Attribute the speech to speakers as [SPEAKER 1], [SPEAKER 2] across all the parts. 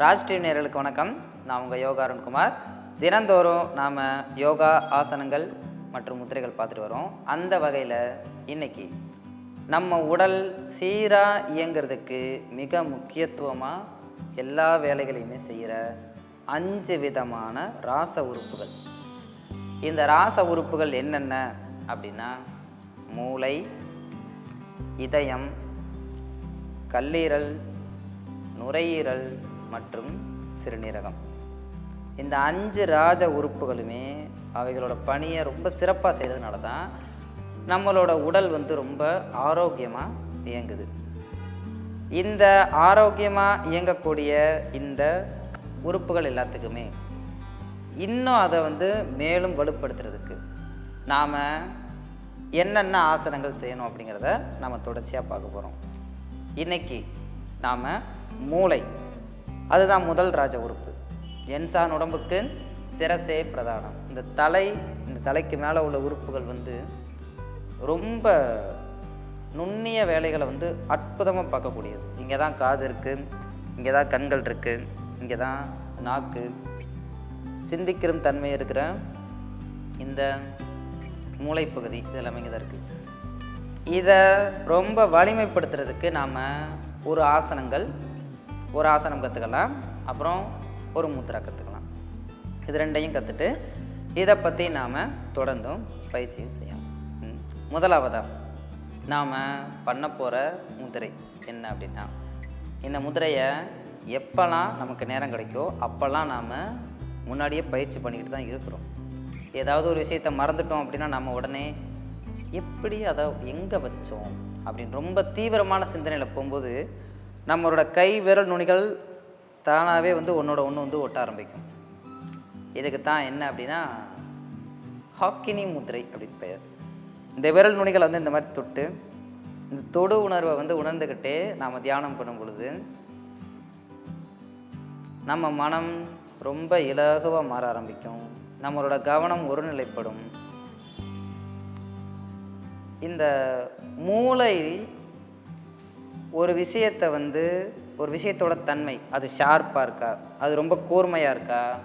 [SPEAKER 1] Raj TV வணக்கம். நான் உங்கள் யோகா அருண்குமார். தினந்தோறும் நாம் யோகா ஆசனங்கள் மற்றும் முத்திரைகள் பார்த்துட்டு வரோம். அந்த வகையில் இன்னைக்கு நம்ம உடல் சீராக இயங்கிறதுக்கு மிக முக்கியத்துவமாக எல்லா வேலைகளையுமே செய்கிற அஞ்சு விதமான ராச உறுப்புகள். இந்த ராச உறுப்புகள் என்னென்ன அப்படின்னா மூளை இதயம் கல்லீரல் நுரையீரல் மற்றும் சிறுநீரகம். இந்த அஞ்சு ராஜ உறுப்புகளுமே அவைகளோட பணியை ரொம்ப சிறப்பாக செய்கிறதுனால தான் நம்மளோட உடல் வந்து ரொம்ப ஆரோக்கியமாக இயங்குது. இந்த ஆரோக்கியமாக இயங்கக்கூடிய இந்த உறுப்புகள் எல்லாத்துக்குமே இன்னும் அதை வந்து மேலும் வலுப்படுத்துறதுக்கு நாம் என்னென்ன ஆசனங்கள் செய்யணும் அப்படிங்கிறத நம்ம தொடர்ச்சியாக பார்க்க போகிறோம் இன்னைக்கு நாம் மூளை அதுதான் முதல் ராஜ உறுப்பு. என்சான் உடம்புக்கு சிரசே பிரதானம். இந்த தலை இந்த தலைக்கு மேலே உள்ள உறுப்புகள் வந்து ரொம்ப நுண்ணிய வேலைகளை வந்து அற்புதமாக பார்க்கக்கூடியது. இங்கே தான் காது இருக்குது இங்கே தான் கண்கள் இருக்குது இங்கே தான் நாக்கு. சிந்திக்கிற தன்மை இருக்கிற இந்த மூளைப்பகுதி இதெல்லாம் இங்கே தான் இருக்குது இதை ரொம்ப வலிமைப்படுத்துறதுக்கு நாம் ஒரு ஆசனங்கள் ஒரு ஆசனம் கற்றுக்கலாம் அப்புறம் ஒரு முத்ரா கற்றுக்கலாம் இது ரெண்டையும் கற்றுட்டு இதை பற்றி நாம் தொடர்ந்தும் பயிற்சியும் செய்யணும் ம். நாம் பண்ண போகிற முதிரை என்ன அப்படின்னா இந்த முதிரையை எப்போல்லாம் நமக்கு நேரம் கிடைக்கோ அப்போல்லாம் நாம் முன்னாடியே பயிற்சி பண்ணிக்கிட்டு தான் இருக்கிறோம். ஏதாவது ஒரு விஷயத்தை மறந்துட்டோம் அப்படின்னா நம்ம உடனே எப்படி அதை எங்கே வச்சோம் அப்படின்னு ரொம்ப தீவிரமான சிந்தனையில் போகும்போது நம்மளோட கை விரல் நுனிகள் தானாகவே வந்து ஒன்றோட ஒன்று வந்து ஒட்ட ஆரம்பிக்கும். இதுக்கு தான் என்ன அப்படின்னா ஹாக்கினி முத்திரை அப்படின்னு பெயர். இந்த விரல் நுனிகளை வந்து இந்த மாதிரி தொட்டு இந்த தொடு உணர்வை வந்து உணர்ந்துக்கிட்டே நாம் தியானம் பண்ணும் பொழுது நம்ம மனம் ரொம்ப இலகுவாக மாற ஆரம்பிக்கும். நம்மளோட கவனம் ஒருநிலைப்படும். இந்த மூளை ஒரு விஷயத்தை வந்து ஒரு விஷயத்தோட தன்மை. அது ஷார்ப்பாக இருக்கா? அது ரொம்ப கூர்மையாக இருக்கா?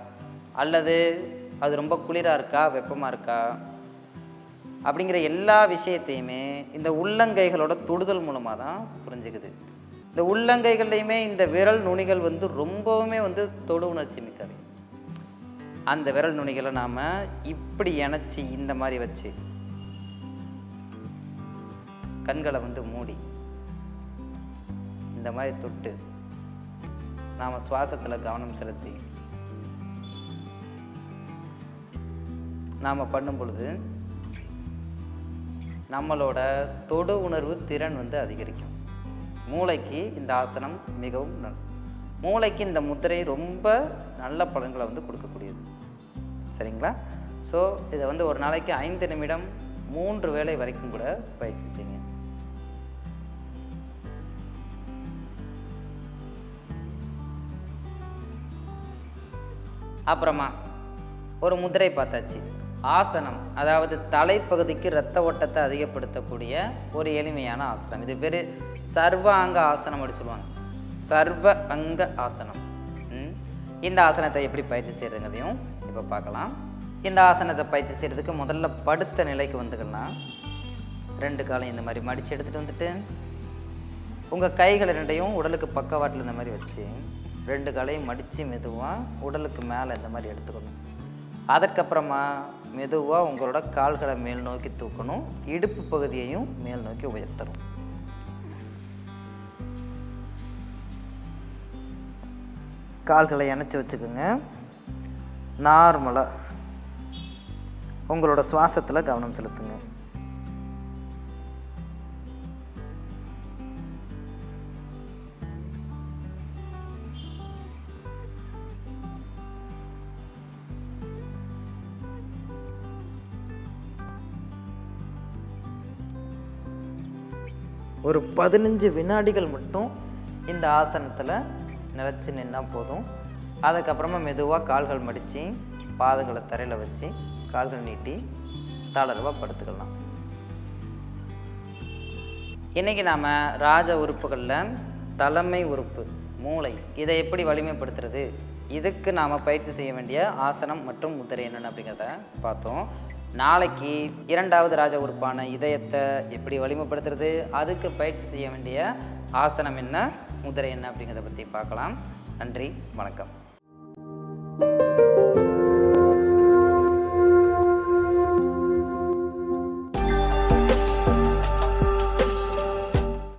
[SPEAKER 1] அல்லது அது ரொம்ப குளிராக இருக்கா? வெப்பமாக இருக்கா? அப்படிங்கிற எல்லா விஷயத்தையுமே இந்த உள்ளங்கைகளோட தொடுதல் மூலமாக தான் புரிஞ்சுக்குது. இந்த உள்ளங்கைகள்லையுமே இந்த விரல் நுனிகள் வந்து ரொம்பவுமே வந்து தொடு உணர்ச்சி மிக்கவை. அந்த விரல் நுனிகளை நாம் இப்படி இணைச்சி இந்த மாதிரி வச்சு கண்களை வந்து மூடி இந்த மாதிரி தொட்டு நாம் சுவாசத்தில் கவனம் செலுத்தி நாம் பண்ணும் பொழுது நம்மளோட தொடு உணர்வு திறன் வந்து அதிகரிக்கும். மூளைக்கு இந்த ஆசனம் மிகவும் நல் மூளைக்கு இந்த முத்திரை ரொம்ப நல்ல பலன்களை வந்து கொடுக்கக்கூடியது. சரிங்களா? ஸோ இதை வந்து ஒரு நாளைக்கு ஐந்து நிமிடம் மூன்று வேளை வரைக்கும் கூட பயிற்சி செய்யுங்க. அப்புறமா ஒரு முதிரை பார்த்தாச்சு. ஆசனம் அதாவது தலைப்பகுதிக்கு இரத்த ஓட்டத்தை அதிகப்படுத்தக்கூடிய ஒரு எளிமையான ஆசனம். இது பேர் சர்வ அங்க ஆசனம் அப்படி சொல்லுவாங்க. சர்வ அங்க ஆசனம். இந்த ஆசனத்தை எப்படி பயிற்சி செய்கிறதுங்கிறதையும் இப்போ பார்க்கலாம். இந்த ஆசனத்தை பயிற்சி செய்கிறதுக்கு முதல்ல படுத்த நிலைக்கு வந்துக்கலாம் ரெண்டு காலம் இந்த மாதிரி மடித்து எடுத்துகிட்டு வந்துட்டு உங்கள் கைகள் ரெண்டையும் உடலுக்கு பக்கவாட்டில் இந்த மாதிரி வச்சு ரெண்டு காலையும் மடித்து மெதுவாக உடலுக்கு மேலே இந்த மாதிரி எடுத்துக்கணும். அதற்கப்புறமா மெதுவாக உங்களோட கால்களை மேல் நோக்கி தூக்கணும். இடுப்பு பகுதியையும் மேல் நோக்கி உயர்த்தணும். கால்களை இணைச்சி வச்சுக்கோங்க. நார்மலாக உங்களோட சுவாசத்தில் கவனம் செலுத்துங்க. ஒரு பதினஞ்சு வினாடிகள் மட்டும் இந்த ஆசனத்தில் நிலச்சி நின்னா போதும். அதுக்கப்புறமா மெதுவாக கால்கள் மடித்து பாதங்களை தரையில் வச்சு கால்கள் நீட்டி தளர்வாக படுத்துக்கலாம். இன்றைக்கி நாம் ராஜ உறுப்புகளில் தலைமை உறுப்பு மூளை இதை எப்படி வலிமைப்படுத்துறது? இதுக்கு நாம் பயிற்சி செய்ய வேண்டிய ஆசனம் மற்றும் முதிரை என்னென்ன அப்படிங்கிறத பார்த்தோம். நாளைக்கு இரண்டாவது ராஜ உறுப்பான இதயத்தை எப்படி வலிமைப்படுத்துறது? அதுக்கு பயிற்சி செய்ய வேண்டிய ஆசனம் என்ன? முதிரை என்ன அப்படிங்கிறத பற்றி பார்க்கலாம். நன்றி வணக்கம். thank you